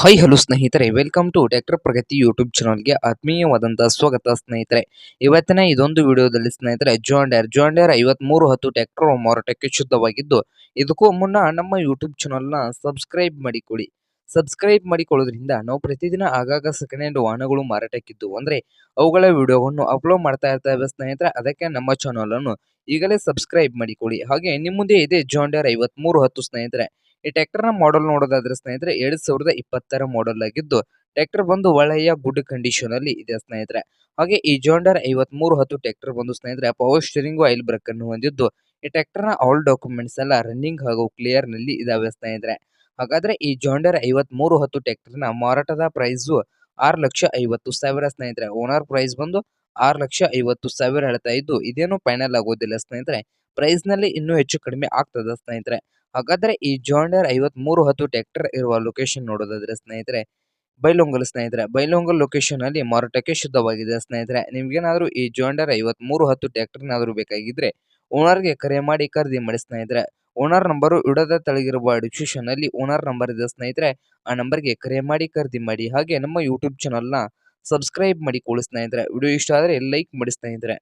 Hi hello ಸ್ನೇಹಿತರೆ. Welcome to doctor Pragati YouTube ಚಾನಲ್ಗೆ ಆತ್ಮೀಯವಾದಂಥ ಸ್ವಾಗತ ಸ್ನೇಹಿತರೆ. ಇವತ್ತಿನ ಇದೊಂದು ವಿಡಿಯೋದಲ್ಲಿ ಸ್ನೇಹಿತರೆ ಜಾಂಡರ್ ಜಾಂಡರ್ ಐವತ್ಮೂರು ಹತ್ತು ಟ್ರ್ಯಾಕ್ಟರ್ ಮಾರಾಟಕ್ಕೆ ಶುದ್ಧವಾಗಿದ್ದು, ಇದಕ್ಕೂ ಮುನ್ನ ನಮ್ಮ ಯೂಟ್ಯೂಬ್ ಚಾನಲ್ನ ಸಬ್ಸ್ಕ್ರೈಬ್ ಮಾಡಿಕೊಳ್ಳಿ. ಸಬ್ಸ್ಕ್ರೈಬ್ ಮಾಡಿಕೊಳ್ಳೋದ್ರಿಂದ ನಾವು ಪ್ರತಿದಿನ ಆಗಾಗ ಸೆಕೆಂಡ್ ಹ್ಯಾಂಡ್ ವಾಹನಗಳು ಮಾರಾಟಕ್ಕಿದ್ದು. ಅಂದರೆ ಅವುಗಳ ವಿಡಿಯೋವನ್ನು ಅಪ್ಲೋಡ್ ಮಾಡ್ತಾ ಇರ್ತೇವೆ ಸ್ನೇಹಿತರೆ. ಅದಕ್ಕೆ ನಮ್ಮ ಚಾನಲನ್ನು ಈಗಲೇ ಸಬ್ಸ್ಕ್ರೈಬ್ ಮಾಡಿಕೊಳ್ಳಿ. ಹಾಗೆ ನಿಮ್ಮ ಮುಂದೆ ಇದೆ ಜಾಂಡರ್ ಐವತ್ಮೂರು ಹತ್ತು ಸ್ನೇಹಿತರೆ. ಈ ಟ್ರ್ಯಾಕ್ಟರ್ನ ಮಾಡೆಲ್ ನೋಡೋದಾದ್ರೆ ಸ್ನೇಹಿತರೆ ಎರಡ್ ಸಾವಿರದ ಇಪ್ಪತ್ತರ ಮಾಡೆಲ್ ಆಗಿದ್ದು ಟ್ರ್ಯಾಕ್ಟರ್ ಬಂದು ಒಳ್ಳೆಯ ಗುಡ್ ಕಂಡೀಷನ್ ಅಲ್ಲಿ ಇದೆ ಸ್ನೇಹಿತರೆ. ಹಾಗೆ ಈ ಜೋಂಡರ್ ಐವತ್ ಮೂರು ಹತ್ತು ಟ್ರ್ಯಾಕ್ಟರ್ ಬಂದು ಸ್ನೇಹಿತರೆ ಪವರ್ ಸ್ಟೀರಿಂಗ್ ಆಯಿಲ್ ಬ್ರೇಕ್ ಅನ್ನು ಹೊಂದಿದ್ದು, ಈ ಟ್ರ್ಯಾಕ್ಟರ್ನ ಆಲ್ ಡಾಕ್ಯುಮೆಂಟ್ಸ್ ಎಲ್ಲ ರನ್ನಿಂಗ್ ಹಾಗೂ ಕ್ಲಿಯರ್ನಲ್ಲಿ ಇದಾವೆ ಸ್ನೇಹಿತರೆ. ಹಾಗಾದ್ರೆ ಈ ಜೋಂಡರ್ ಐವತ್ ಮೂರು ಹತ್ತು ಟ್ರ್ಯಾಕ್ಟರ್ನ ಮಾರಾಟದ ಪ್ರೈಸ್ ಆರು ಲಕ್ಷ ಐವತ್ತು ಸಾವಿರ ಸ್ನೇಹಿತರೆ. ಓನರ್ ಪ್ರೈಸ್ ಬಂದು ಆರು ಲಕ್ಷ ಐವತ್ತು ಸಾವಿರ ಹೇಳ್ತಾ ಇದ್ದು, ಇದೇನು ಫೈನಲ್ ಆಗೋದಿಲ್ಲ ಸ್ನೇಹಿತರೆ. ಪ್ರೈಸ್ನಲ್ಲಿ ಇನ್ನೂ ಹೆಚ್ಚು ಕಡಿಮೆ ಆಗ್ತದೆ ಸ್ನೇಹಿತರೆ. ಹಾಗಾದ್ರೆ ಈ ಜಾಂಡರ್ ಐವತ್ಮೂರು ಹತ್ತು ಟ್ರ್ಯಾಕ್ಟರ್ ಇರುವ ಲೊಕೇಶನ್ ನೋಡೋದಾದ್ರೆ ಸ್ನೇಹಿತರೆ, ಬೈಲೊಂಗಲ್ ಸ್ನೇಹಿತರೆ, ಬೈಲೊಂಗಲ್ ಲೊಕೇಶನ್ ಅಲ್ಲಿ ಮಾರಾಟಕ್ಕೆ ಶುದ್ಧವಾಗಿದೆ ಸ್ನೇಹಿತರೆ. ನಿಮ್ಗೇನಾದ್ರೂ ಈ ಜಾಂಡರ್ ಐವತ್ಮೂರು ಹತ್ತು ಟ್ರ್ಯಾಕ್ಟರ್ನಾದ್ರೂ ಬೇಕಾಗಿದ್ರೆ ಓನರ್ಗೆ ಕರೆ ಮಾಡಿ ಖರೀದಿ ಮಾಡಿ ಸ್ನೇಹಿತರೆ. ಓನರ್ ನಂಬರು ಇಡದ ತಳಗಿರುವ ಡಿಸ್ಕ್ರಿಪ್ಷನ್ ಅಲ್ಲಿ ಓನರ್ ನಂಬರ್ ಇದೆ ಸ್ನೇಹಿತರೆ. ಆ ನಂಬರ್ಗೆ ಕರೆ ಮಾಡಿ ಖರೀದಿ ಮಾಡಿ ಹಾಗೆ ನಮ್ಮ ಯೂಟ್ಯೂಬ್ ಚಾನಲ್ನ ಸಬ್ಸ್ಕ್ರೈಬ್ ಮಾಡಿಕೊಳ್ಳಿ ಸ್ನೇಹಿತರೆ. ವಿಡಿಯೋ ಇಷ್ಟ ಆದರೆ ಲೈಕ್ ಮಾಡಿ ಸ್ನೇಹಿತರೆ.